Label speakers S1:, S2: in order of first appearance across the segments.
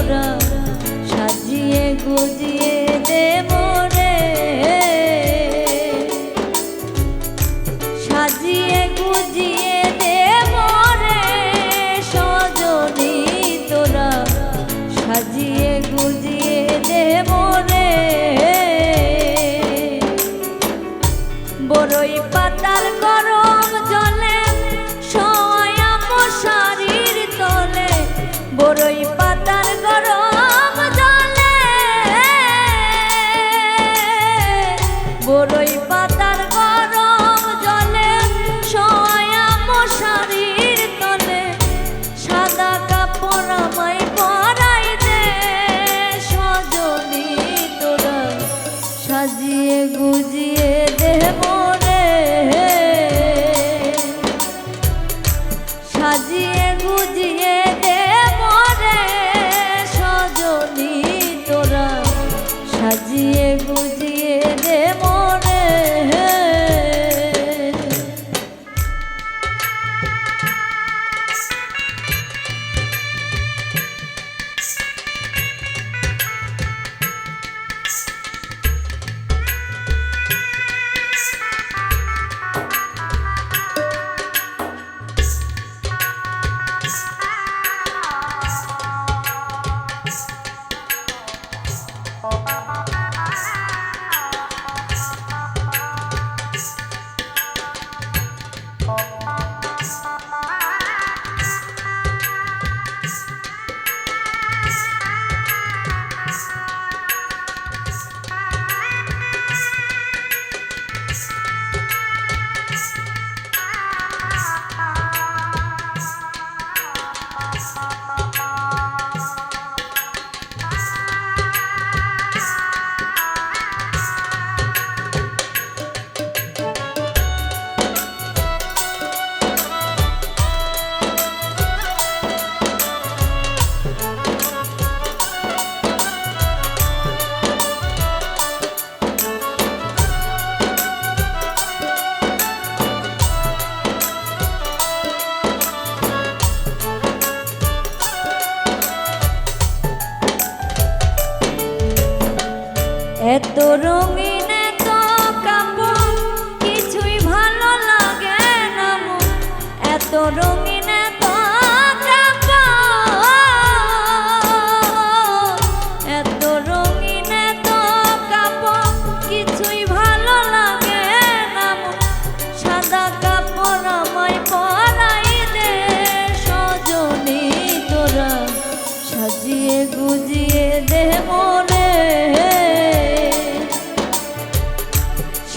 S1: তোরা সাজিয়ে গুজিয়ে দে মনে সাজিয়ে গুজিয়ে দে মনে সজনী তোরা সাজিয়ে গুজিয়ে দে মনে এত রঙে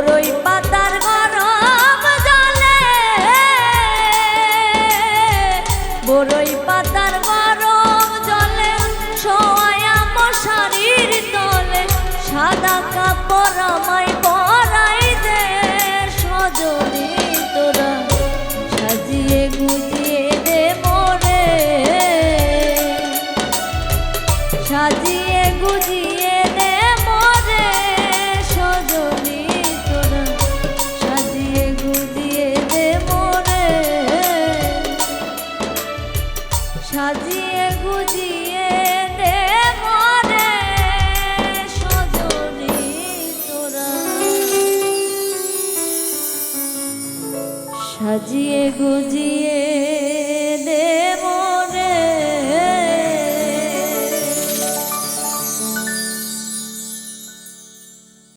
S1: oro সাজিয়ে গুজিয়ে